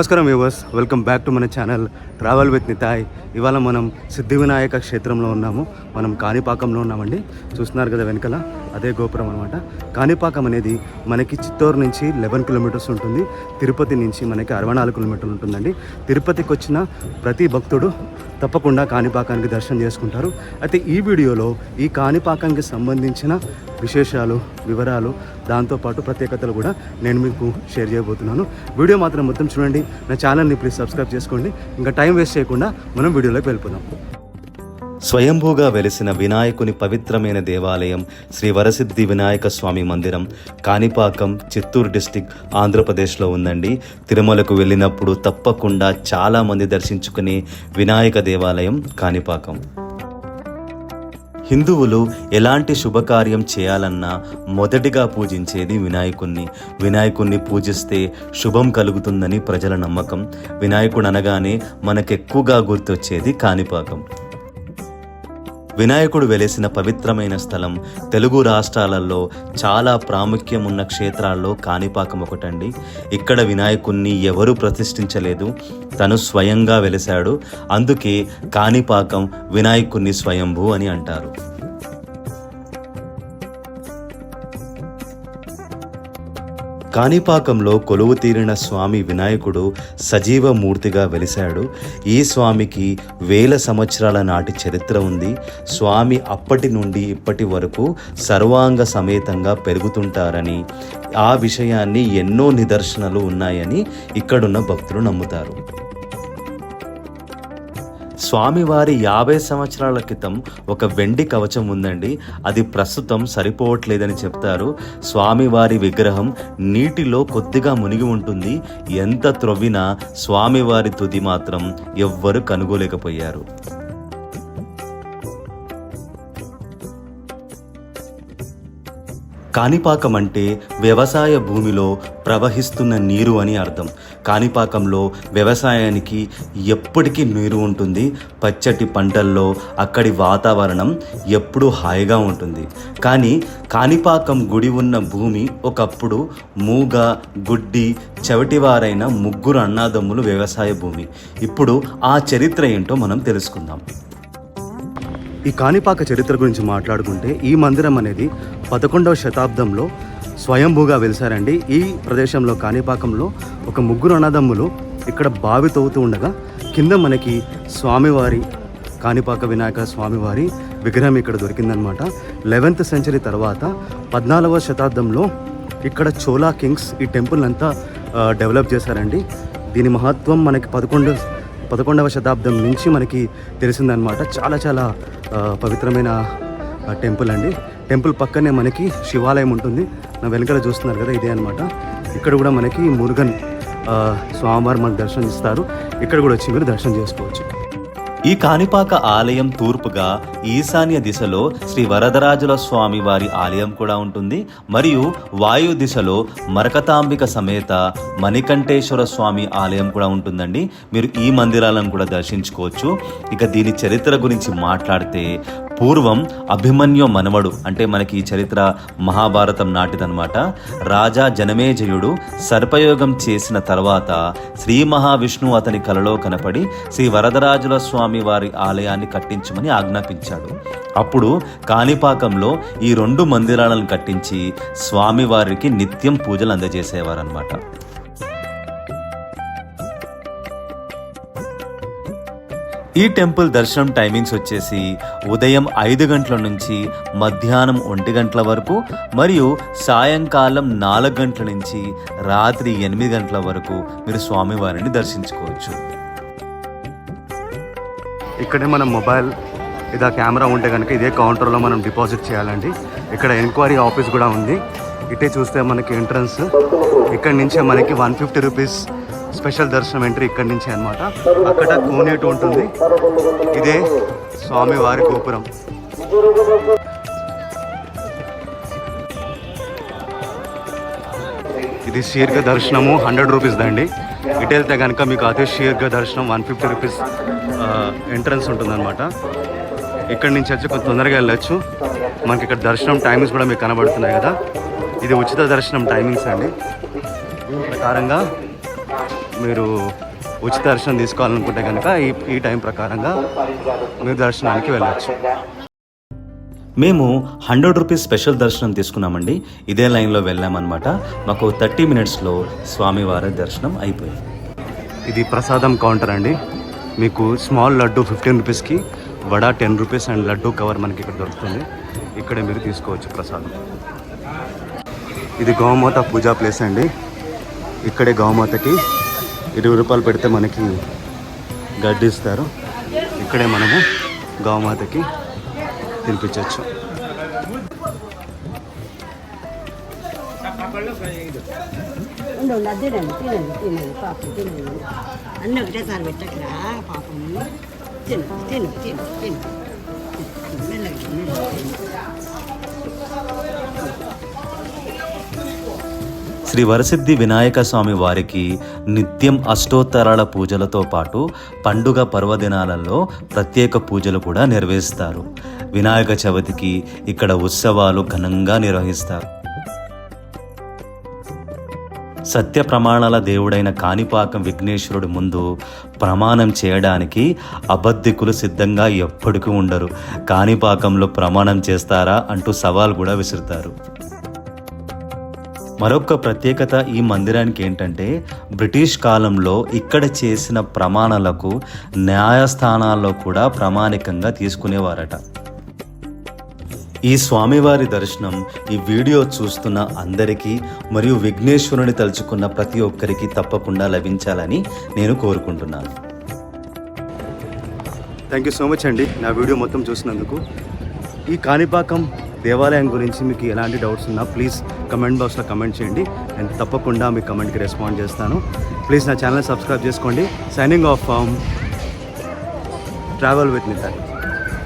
నమస్కారం viewers welcome back to మన channel travel with Nitai. ఇవాళ మనం సిద్ధి వినాయక క్షేత్రంలో ఉన్నాము. మనం కాణిపాకంలో ఉన్నామండి. చూస్తున్నారు కదా వెనకాల? అదే గోపురం అనమాట కాణిపాకం అనేది మనకి చిత్తూరు నుంచి లెవెన్ కిలోమీటర్స్ ఉంటుంది. తిరుపతి నుంచి మనకి అరవై నాలుగు కిలోమీటర్లు ఉంటుందండి. తిరుపతికి వచ్చిన ప్రతి భక్తుడు తప్పకుండా కాణిపాకానికి దర్శనం చేసుకుంటారు. అయితే ఈ వీడియోలో ఈ కాణిపాకానికి సంబంధించిన విశేషాలు వివరాలు దాంతోపాటు ప్రత్యేకతలు కూడా నేను మీకు షేర్ చేయబోతున్నాను. వీడియో మాత్రం మొత్తం చూడండి. నా ఛానల్ని ప్లీజ్ సబ్స్క్రైబ్ చేసుకోండి. ఇంకా టైం వేస్ట్ చేయకుండా మనం వీడియోలోకి వెళ్ళిపోదాం. స్వయంభూగా వెలిసిన వినాయకుని పవిత్రమైన దేవాలయం శ్రీ వరసిద్ధి వినాయక స్వామి మందిరం కాణిపాకం చిత్తూరు డిస్టిక్ ఆంధ్రప్రదేశ్లో ఉందండి. తిరుమలకు వెళ్ళినప్పుడు తప్పకుండా చాలామంది దర్శించుకునే వినాయక దేవాలయం కాణిపాకం. హిందువులు ఎలాంటి శుభకార్యం చేయాలన్నా మొదటిగా పూజించేది వినాయకుణ్ణి. వినాయకుణ్ణి పూజిస్తే శుభం కలుగుతుందని ప్రజల నమ్మకం. వినాయకుడు అనగానే మనకెక్కువగా గుర్తొచ్చేది కాణిపాకం. వినాయకుడు వెలిసిన పవిత్రమైన స్థలం తెలుగు రాష్ట్రాలలో చాలా ప్రాముఖ్యం ఉన్న క్షేత్రాల్లో కాణిపాకం ఒకటండి. ఇక్కడ వినాయకుణ్ణి ఎవరూ ప్రతిష్ఠించలేదు. తను స్వయంగా వెలిశాడు. అందుకే కాణిపాకం వినాయకుణ్ణి స్వయంభూ అని అంటారు. కాణిపాకంలో కొలువు తీరిన స్వామి వినాయకుడు సజీవ మూర్తిగా వెలిశాడు. ఈ స్వామికి వేల సంవత్సరాల నాటి చరిత్ర ఉంది. స్వామి అప్పటి నుండి ఇప్పటి వరకు సర్వాంగ సమేతంగా పెరుగుతుంటారని ఆ విషయాన్ని ఎన్నో నిదర్శనలు ఉన్నాయని ఇక్కడున్న భక్తులు నమ్ముతారు. స్వామివారి యాభై సంవత్సరాల క్రితం ఒక వెండి కవచం ఉందండి. అది ప్రస్తుతం సరిపోవట్లేదని చెప్తారు. స్వామివారి విగ్రహం నీటిలో కొద్దిగా మునిగి ఉంటుంది. ఎంత త్రవ్వినా స్వామివారి తుది మాత్రం ఎవ్వరు కనుగోలేకపోయారు. కాణిపాకం అంటే వ్యవసాయ భూమిలో ప్రవహిస్తున్న నీరు అని అర్థం. కాణిపాకంలో వ్యవసాయానికి ఎప్పటికీ నీరు ఉంటుంది. పచ్చటి పంటల్లో అక్కడి వాతావరణం ఎప్పుడూ హాయిగా ఉంటుంది. కానీ కాణిపాకం గుడి ఉన్న భూమి ఒకప్పుడు మూగ గుడ్డి చెవిటివారైన ముగ్గురు అన్నాదమ్ములు వ్యవసాయ భూమి. ఇప్పుడు ఆ చరిత్ర ఏంటో మనం తెలుసుకుందాం. ఈ కాణిపాక చరిత్ర గురించి మాట్లాడుకుంటే ఈ మందిరం అనేది పదకొండవ శతాబ్దంలో స్వయంభూగా వెలిసారండి. ఈ ప్రదేశంలో కాణిపాకంలో ఒక ముగ్గురు అన్నదమ్ములు ఇక్కడ బావి తవ్వుతూ ఉండగా కింద మనకి స్వామివారి కాణిపాక వినాయక స్వామివారి విగ్రహం ఇక్కడ దొరికిందనమాట లెవెన్త్ సెంచరీ తర్వాత పద్నాలుగవ శతాబ్దంలో ఇక్కడ చోలా కింగ్స్ ఈ టెంపుల్ అంతా డెవలప్ చేశారండి. దీని మహత్వం మనకి పదకొండు పదకొండవ శతాబ్దం నుంచి మనకి తెలిసిందనమాట చాలా చాలా పవిత్రమైన టెంపుల్ అండి. టెంపుల్ పక్కనే మనకి శివాలయం ఉంటుంది. నా వెనకాల చూస్తున్నారు కదా ఇదే అనమాట ఇక్కడ కూడా మనకి మురుగన్ ఆ, స్వామివారు మనకు దర్శనం ఇస్తారు ఇక్కడ కూడా వచ్చి మీరు దర్శనం చేసుకోవచ్చు. ఈ కాణిపాక ఆలయం తూర్పుగా ఈశాన్య దిశలో శ్రీ వరదరాజుల స్వామి వారి ఆలయం కూడా ఉంటుంది. మరియు వాయు దిశలో మరకతాంబిక సమేత మణికంఠేశ్వర స్వామి ఆలయం కూడా ఉంటుందండి. మీరు ఈ మందిరాలను కూడా దర్శించుకోవచ్చు. ఇక దీని చరిత్ర గురించి మాట్లాడితే పూర్వం అభిమన్యు మనవడు అంటే మనకి ఈ చరిత్ర మహాభారతం నాటిదనమాట రాజా జనమేజయుడు సర్పయోగం చేసిన తర్వాత శ్రీ మహావిష్ణువు అతని కలలో కనపడి శ్రీ వరదరాజుల స్వామి వారి ఆలయాన్ని కట్టించమని ఆజ్ఞాపించాడు. అప్పుడు కాణిపాకంలో ఈ రెండు మందిరాలను కట్టించి స్వామివారికి నిత్యం పూజలు అందజేసేవారనమాట ఈ టెంపుల్ దర్శనం టైమింగ్స్ వచ్చేసి ఉదయం ఐదు గంటల నుంచి మధ్యాహ్నం ఒంటి గంటల వరకు మరియు సాయంకాలం నాలుగు గంటల నుంచి రాత్రి ఎనిమిది గంటల వరకు మీరు స్వామివారిని దర్శించుకోవచ్చు. ఇక్కడే మన మొబైల్ ఇదా కెమెరా ఉంటే కనుక ఇదే కౌంటర్లో మనం డిపాజిట్ చేయాలండి. ఇక్కడ ఎంక్వైరీ ఆఫీస్ కూడా ఉంది. ఇటే చూస్తే మనకి ఎంట్రన్స్. ఇక్కడ నుంచే మనకి వన్ ఫిఫ్టీ రూపీస్ స్పెషల్ దర్శనం ఎంట్రీ ఇక్కడ నుంచి అనమాట అక్కడ కోనేటు ఉంటుంది. ఇదే స్వామివారి గోపురం. ఇది శీర్ఘ దర్శనము హండ్రెడ్ రూపీస్ దండి. ఇటు వెళ్తే కనుక మీకు అదే శీర్ఘ దర్శనం వన్ ఫిఫ్టీ రూపీస్ ఎంట్రన్స్ ఉంటుందన్నమాట. ఇక్కడి నుంచి వచ్చి కొంచెం తొందరగా వెళ్ళొచ్చు. మనకి ఇక్కడ దర్శనం టైమింగ్స్ కూడా మీకు కనబడుతున్నాయి కదా. ఇది ఉచిత దర్శనం టైమింగ్స్ అండి. ప్రకారంగా మీరు ఉచిత దర్శనం తీసుకోవాలనుకుంటే కనుక ఈ ఈ టైం ప్రకారంగా మీరు దర్శనానికి వెళ్ళచ్చు. మేము హండ్రెడ్ రూపీస్ స్పెషల్ దర్శనం తీసుకున్నామండి. ఇదే లైన్లో వెళ్ళామన్నమాట. మాకు థర్టీ మినిట్స్లో స్వామివారి దర్శనం అయిపోయింది. ఇది ప్రసాదం కౌంటర్ అండి. మీకు స్మాల్ లడ్డు ఫిఫ్టీన్ రూపీస్కి vada ten rupees and laddu cover మనకి ఇక్కడ దొరుకుతుంది. ఇక్కడే మీరు తీసుకోవచ్చు ప్రసాదం. ఇది గౌమాత పూజా ప్లేస్ అండి. ఇక్కడే గౌమాతకి ఇరవై రూపాయలు పెడితే మనకి గడ్డి ఇస్తారు ఇక్కడే మనము గౌమాతకి తినిపించవచ్చు పాపం తినండి. అన్నీ ఒకటేసారి పెట్టకరా పాపం. తిను తిను తిను తిను. మెల్లగా శ్రీ వరసిద్ధి వినాయక స్వామి వారికి నిత్యం అష్టోత్తరాల పూజలతో పాటు పండుగ పర్వదినాలలో ప్రత్యేక పూజలు కూడా నిర్వహిస్తారు. వినాయక చవితికి ఇక్కడ ఉత్సవాలు ఘనంగా నిర్వహిస్తారు. సత్య ప్రమాణాల దేవుడైన కాణిపాకం విఘ్నేశ్వరుడి ముందు ప్రమాణం చేయడానికి అబద్ధికులు సిద్ధంగా ఎప్పటికీ ఉండరు. కాణిపాకంలో ప్రమాణం చేస్తారా అంటూ సవాల్ కూడా విసురుతారు. మరొక ప్రత్యేకత ఈ మందిరానికి ఏంటంటే బ్రిటిష్ కాలంలో ఇక్కడ చేసిన ప్రమాణాలకు న్యాయస్థానాల్లో కూడా ప్రామాణికంగా తీసుకునేవారట. ఈ స్వామివారి దర్శనం ఈ వీడియో చూస్తున్న అందరికీ మరియు విఘ్నేశ్వరుని తలుచుకున్న ప్రతి ఒక్కరికి తప్పకుండా లభించాలని నేను కోరుకుంటున్నాను. థ్యాంక్ యూ సో మచ్ అండి నా వీడియో మొత్తం చూసినందుకు. ఈ కాణిపాకం దేవాలయం గురించి మీకు ఎలాంటి డౌట్స్ ఉన్నా ప్లీజ్ కమెంట్ బాక్స్లో కమెంట్ చేయండి. నేను తప్పకుండా మీ కమెంట్కి రెస్పాండ్ చేస్తాను. ప్లీజ్ నా ఛానల్ సబ్స్క్రైబ్ చేసుకోండి. Signing off travel with Nitin